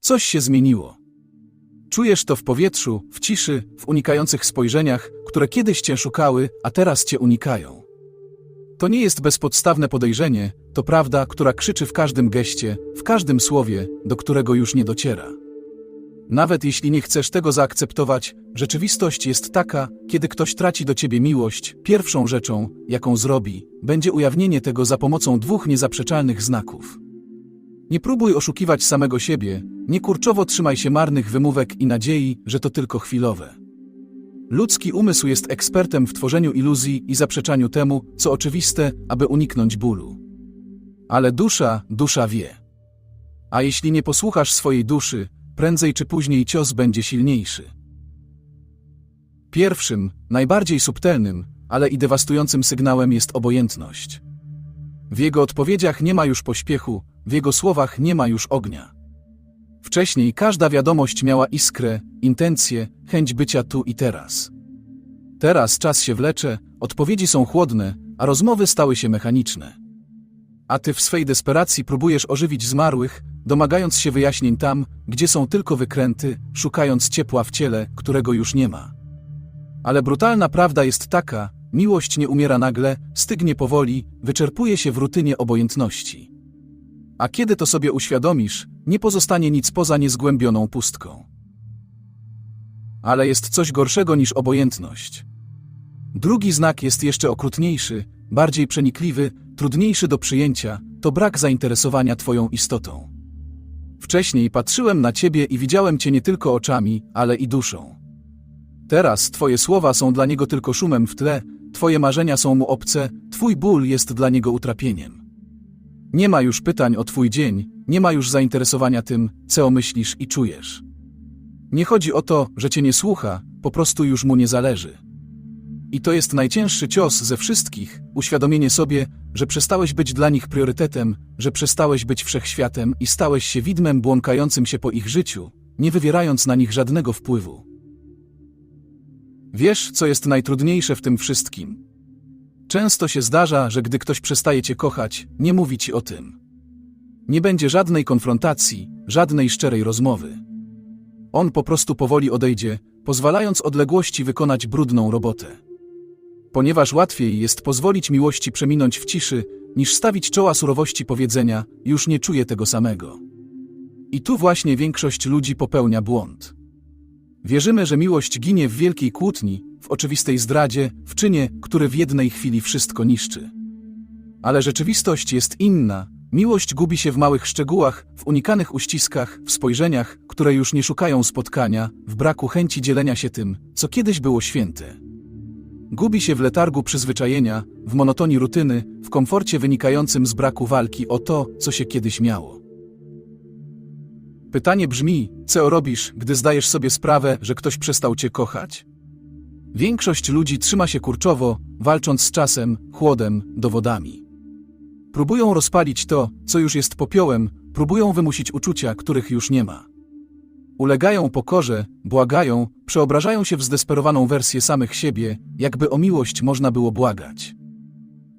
Coś się zmieniło. Czujesz to w powietrzu, w ciszy, w unikających spojrzeniach, które kiedyś cię szukały, a teraz cię unikają. To nie jest bezpodstawne podejrzenie, to prawda, która krzyczy w każdym geście, w każdym słowie, do którego już nie dociera. Nawet jeśli nie chcesz tego zaakceptować, rzeczywistość jest taka, kiedy ktoś traci do ciebie miłość, pierwszą rzeczą, jaką zrobi, będzie ujawnienie tego za pomocą dwóch niezaprzeczalnych znaków. Nie próbuj oszukiwać samego siebie, nie kurczowo trzymaj się marnych wymówek i nadziei, że to tylko chwilowe. Ludzki umysł jest ekspertem w tworzeniu iluzji i zaprzeczaniu temu, co oczywiste, aby uniknąć bólu. Ale dusza, dusza wie. A jeśli nie posłuchasz swojej duszy, prędzej czy później cios będzie silniejszy. Pierwszym, najbardziej subtelnym, ale i dewastującym sygnałem jest obojętność. W jego odpowiedziach nie ma już pośpiechu, w jego słowach nie ma już ognia. Wcześniej każda wiadomość miała iskrę, intencję, chęć bycia tu i teraz. Teraz czas się wlecze, odpowiedzi są chłodne, a rozmowy stały się mechaniczne. A ty w swej desperacji próbujesz ożywić zmarłych, domagając się wyjaśnień tam, gdzie są tylko wykręty, szukając ciepła w ciele, którego już nie ma. Ale brutalna prawda jest taka, miłość nie umiera nagle, stygnie powoli, wyczerpuje się w rutynie obojętności. A kiedy to sobie uświadomisz, nie pozostanie nic poza niezgłębioną pustką. Ale jest coś gorszego niż obojętność. Drugi znak jest jeszcze okrutniejszy, bardziej przenikliwy, trudniejszy do przyjęcia, to brak zainteresowania Twoją istotą. Wcześniej patrzyłem na Ciebie i widziałem Cię nie tylko oczami, ale i duszą. Teraz Twoje słowa są dla niego tylko szumem w tle, Twoje marzenia są mu obce, Twój ból jest dla niego utrapieniem. Nie ma już pytań o Twój dzień, nie ma już zainteresowania tym, co myślisz i czujesz. Nie chodzi o to, że Cię nie słucha, po prostu już mu nie zależy. I to jest najcięższy cios ze wszystkich, uświadomienie sobie, że przestałeś być dla nich priorytetem, że przestałeś być wszechświatem i stałeś się widmem błąkającym się po ich życiu, nie wywierając na nich żadnego wpływu. Wiesz, co jest najtrudniejsze w tym wszystkim? Często się zdarza, że gdy ktoś przestaje cię kochać, nie mówi ci o tym. Nie będzie żadnej konfrontacji, żadnej szczerej rozmowy. On po prostu powoli odejdzie, pozwalając odległości wykonać brudną robotę. Ponieważ łatwiej jest pozwolić miłości przeminąć w ciszy, niż stawić czoła surowości powiedzenia, już nie czuję tego samego. I tu właśnie większość ludzi popełnia błąd. Wierzymy, że miłość ginie w wielkiej kłótni, w oczywistej zdradzie, w czynie, który w jednej chwili wszystko niszczy. Ale rzeczywistość jest inna. Miłość gubi się w małych szczegółach, w unikanych uściskach, w spojrzeniach, które już nie szukają spotkania, w braku chęci dzielenia się tym, co kiedyś było święte. Gubi się w letargu przyzwyczajenia, w monotonii rutyny, w komforcie wynikającym z braku walki o to, co się kiedyś miało. Pytanie brzmi, co robisz, gdy zdajesz sobie sprawę, że ktoś przestał cię kochać? Większość ludzi trzyma się kurczowo, walcząc z czasem, chłodem, dowodami. Próbują rozpalić to, co już jest popiołem, próbują wymusić uczucia, których już nie ma. Ulegają pokorze, błagają, przeobrażają się w zdesperowaną wersję samych siebie, jakby o miłość można było błagać.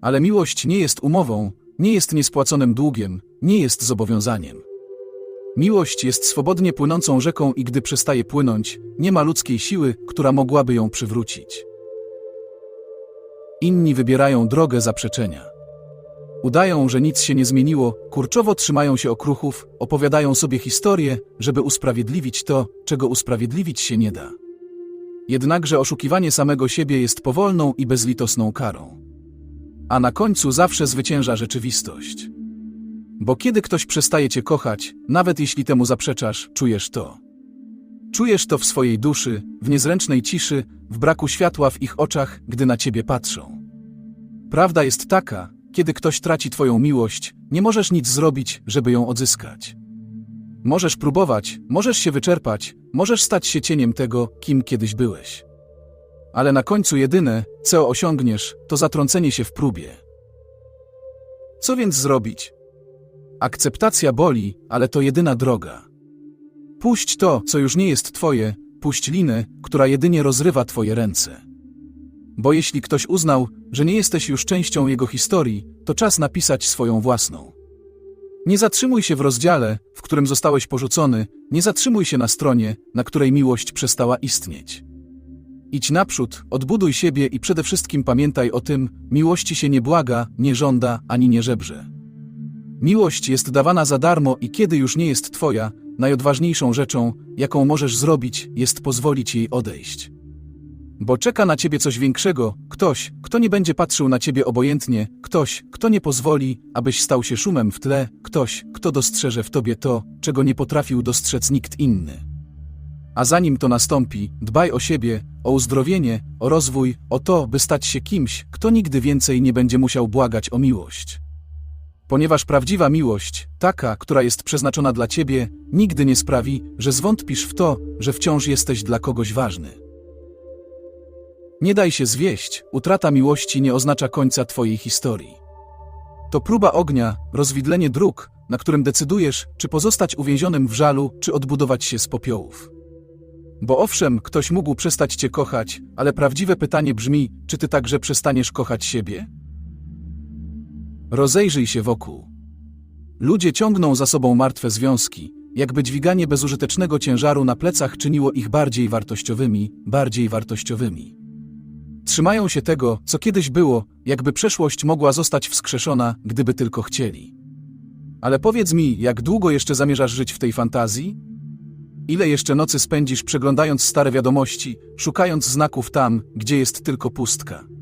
Ale miłość nie jest umową, nie jest niespłaconym długiem, nie jest zobowiązaniem. Miłość jest swobodnie płynącą rzeką i gdy przestaje płynąć, nie ma ludzkiej siły, która mogłaby ją przywrócić. Inni wybierają drogę zaprzeczenia. Udają, że nic się nie zmieniło, kurczowo trzymają się okruchów, opowiadają sobie historie, żeby usprawiedliwić to, czego usprawiedliwić się nie da. Jednakże oszukiwanie samego siebie jest powolną i bezlitosną karą. A na końcu zawsze zwycięża rzeczywistość. Bo kiedy ktoś przestaje cię kochać, nawet jeśli temu zaprzeczasz, czujesz to. Czujesz to w swojej duszy, w niezręcznej ciszy, w braku światła w ich oczach, gdy na ciebie patrzą. Prawda jest taka, kiedy ktoś traci twoją miłość, nie możesz nic zrobić, żeby ją odzyskać. Możesz próbować, możesz się wyczerpać, możesz stać się cieniem tego, kim kiedyś byłeś. Ale na końcu jedyne, co osiągniesz, to zatrącenie się w próbie. Co więc zrobić? Akceptacja boli, ale to jedyna droga. Puść to, co już nie jest twoje, puść linę, która jedynie rozrywa twoje ręce. Bo jeśli ktoś uznał, że nie jesteś już częścią jego historii, to czas napisać swoją własną. Nie zatrzymuj się w rozdziale, w którym zostałeś porzucony, nie zatrzymuj się na stronie, na której miłość przestała istnieć. Idź naprzód, odbuduj siebie i przede wszystkim pamiętaj o tym, miłości się nie błaga, nie żąda, ani nie żebrze. Miłość jest dawana za darmo i kiedy już nie jest twoja, najodważniejszą rzeczą, jaką możesz zrobić, jest pozwolić jej odejść. Bo czeka na ciebie coś większego, ktoś, kto nie będzie patrzył na ciebie obojętnie, ktoś, kto nie pozwoli, abyś stał się szumem w tle, ktoś, kto dostrzeże w tobie to, czego nie potrafił dostrzec nikt inny. A zanim to nastąpi, dbaj o siebie, o uzdrowienie, o rozwój, o to, by stać się kimś, kto nigdy więcej nie będzie musiał błagać o miłość. Ponieważ prawdziwa miłość, taka, która jest przeznaczona dla ciebie, nigdy nie sprawi, że zwątpisz w to, że wciąż jesteś dla kogoś ważny. Nie daj się zwieść, utrata miłości nie oznacza końca twojej historii. To próba ognia, rozwidlenie dróg, na którym decydujesz, czy pozostać uwięzionym w żalu, czy odbudować się z popiołów. Bo owszem, ktoś mógł przestać cię kochać, ale prawdziwe pytanie brzmi, czy ty także przestaniesz kochać siebie? Rozejrzyj się wokół. Ludzie ciągną za sobą martwe związki, jakby dźwiganie bezużytecznego ciężaru na plecach czyniło ich bardziej wartościowymi, bardziej wartościowymi. Trzymają się tego, co kiedyś było, jakby przeszłość mogła zostać wskrzeszona, gdyby tylko chcieli. Ale powiedz mi, jak długo jeszcze zamierzasz żyć w tej fantazji? Ile jeszcze nocy spędzisz przeglądając stare wiadomości, szukając znaków tam, gdzie jest tylko pustka?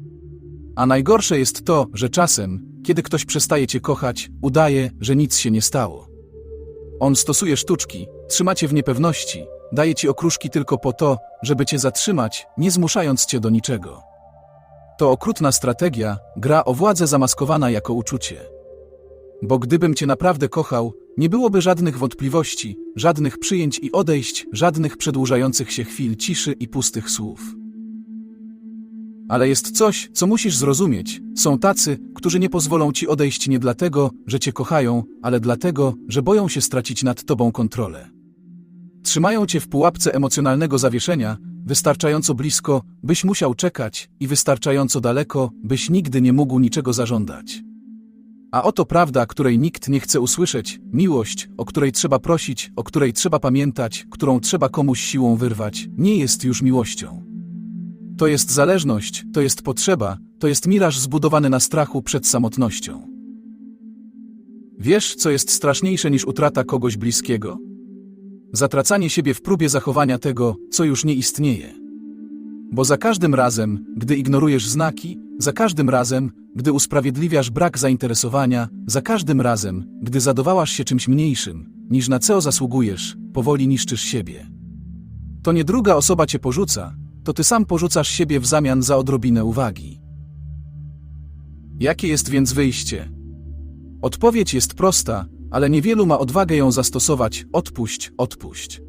A najgorsze jest to, że czasem, kiedy ktoś przestaje cię kochać, udaje, że nic się nie stało. On stosuje sztuczki, trzyma cię w niepewności, daje ci okruszki tylko po to, żeby cię zatrzymać, nie zmuszając cię do niczego. To okrutna strategia, gra o władzę zamaskowana jako uczucie. Bo gdybym cię naprawdę kochał, nie byłoby żadnych wątpliwości, żadnych przyjęć i odejść, żadnych przedłużających się chwil ciszy i pustych słów. Ale jest coś, co musisz zrozumieć. Są tacy, którzy nie pozwolą ci odejść nie dlatego, że cię kochają, ale dlatego, że boją się stracić nad tobą kontrolę. Trzymają cię w pułapce emocjonalnego zawieszenia, wystarczająco blisko, byś musiał czekać, i wystarczająco daleko, byś nigdy nie mógł niczego zażądać. A oto prawda, której nikt nie chce usłyszeć, miłość, o której trzeba prosić, o której trzeba pamiętać, którą trzeba komuś siłą wyrwać, nie jest już miłością. To jest zależność, to jest potrzeba, to jest miraż zbudowany na strachu przed samotnością. Wiesz, co jest straszniejsze niż utrata kogoś bliskiego? Zatracanie siebie w próbie zachowania tego, co już nie istnieje. Bo za każdym razem, gdy ignorujesz znaki, za każdym razem, gdy usprawiedliwiasz brak zainteresowania, za każdym razem, gdy zadowałasz się czymś mniejszym, niż na co zasługujesz, powoli niszczysz siebie. To nie druga osoba cię porzuca, to ty sam porzucasz siebie w zamian za odrobinę uwagi. Jakie jest więc wyjście? Odpowiedź jest prosta, ale niewielu ma odwagę ją zastosować: odpuść, odpuść.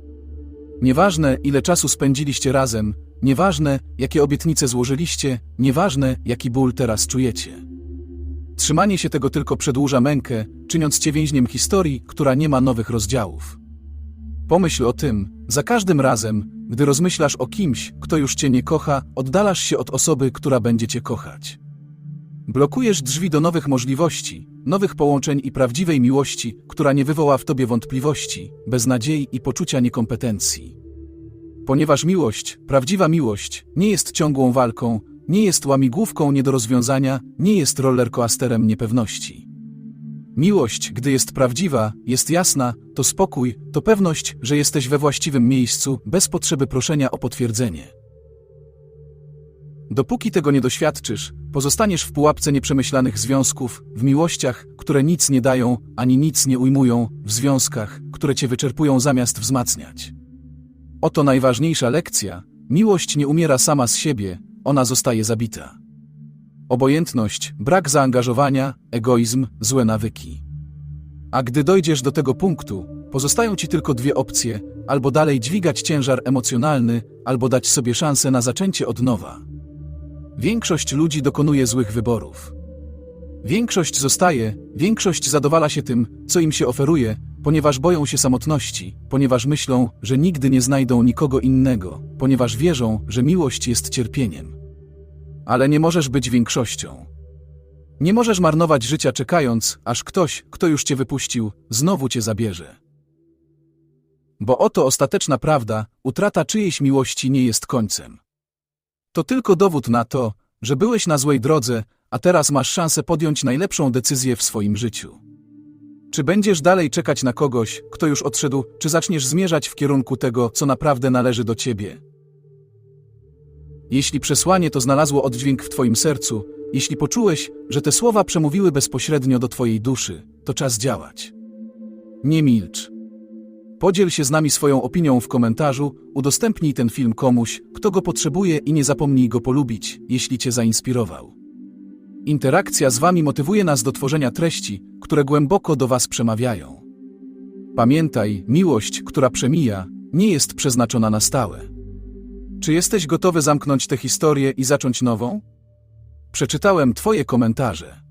Nieważne, ile czasu spędziliście razem, nieważne, jakie obietnice złożyliście, nieważne, jaki ból teraz czujecie. Trzymanie się tego tylko przedłuża mękę, czyniąc cię więźniem historii, która nie ma nowych rozdziałów. Pomyśl o tym, za każdym razem, gdy rozmyślasz o kimś, kto już cię nie kocha, oddalasz się od osoby, która będzie cię kochać. Blokujesz drzwi do nowych możliwości, nowych połączeń i prawdziwej miłości, która nie wywoła w tobie wątpliwości, beznadziei i poczucia niekompetencji. Ponieważ miłość, prawdziwa miłość, nie jest ciągłą walką, nie jest łamigłówką nie do rozwiązania, nie jest rollercoasterem niepewności. Miłość, gdy jest prawdziwa, jest jasna, to spokój, to pewność, że jesteś we właściwym miejscu, bez potrzeby proszenia o potwierdzenie. Dopóki tego nie doświadczysz, pozostaniesz w pułapce nieprzemyślanych związków, w miłościach, które nic nie dają, ani nic nie ujmują, w związkach, które cię wyczerpują zamiast wzmacniać. Oto najważniejsza lekcja: miłość nie umiera sama z siebie, ona zostaje zabita. Obojętność, brak zaangażowania, egoizm, złe nawyki. A gdy dojdziesz do tego punktu, pozostają ci tylko dwie opcje: albo dalej dźwigać ciężar emocjonalny, albo dać sobie szansę na zaczęcie od nowa. Większość ludzi dokonuje złych wyborów. Większość zostaje, większość zadowala się tym, co im się oferuje, ponieważ boją się samotności, ponieważ myślą, że nigdy nie znajdą nikogo innego, ponieważ wierzą, że miłość jest cierpieniem. Ale nie możesz być większością. Nie możesz marnować życia czekając, aż ktoś, kto już cię wypuścił, znowu cię zabierze. Bo oto ostateczna prawda, utrata czyjejś miłości nie jest końcem. To tylko dowód na to, że byłeś na złej drodze, a teraz masz szansę podjąć najlepszą decyzję w swoim życiu. Czy będziesz dalej czekać na kogoś, kto już odszedł, czy zaczniesz zmierzać w kierunku tego, co naprawdę należy do ciebie? Jeśli przesłanie to znalazło oddźwięk w twoim sercu, jeśli poczułeś, że te słowa przemówiły bezpośrednio do twojej duszy, to czas działać. Nie milcz. Podziel się z nami swoją opinią w komentarzu, udostępnij ten film komuś, kto go potrzebuje i nie zapomnij go polubić, jeśli cię zainspirował. Interakcja z wami motywuje nas do tworzenia treści, które głęboko do was przemawiają. Pamiętaj, miłość, która przemija, nie jest przeznaczona na stałe. Czy jesteś gotowy zamknąć tę historię i zacząć nową? Przeczytałem Twoje komentarze.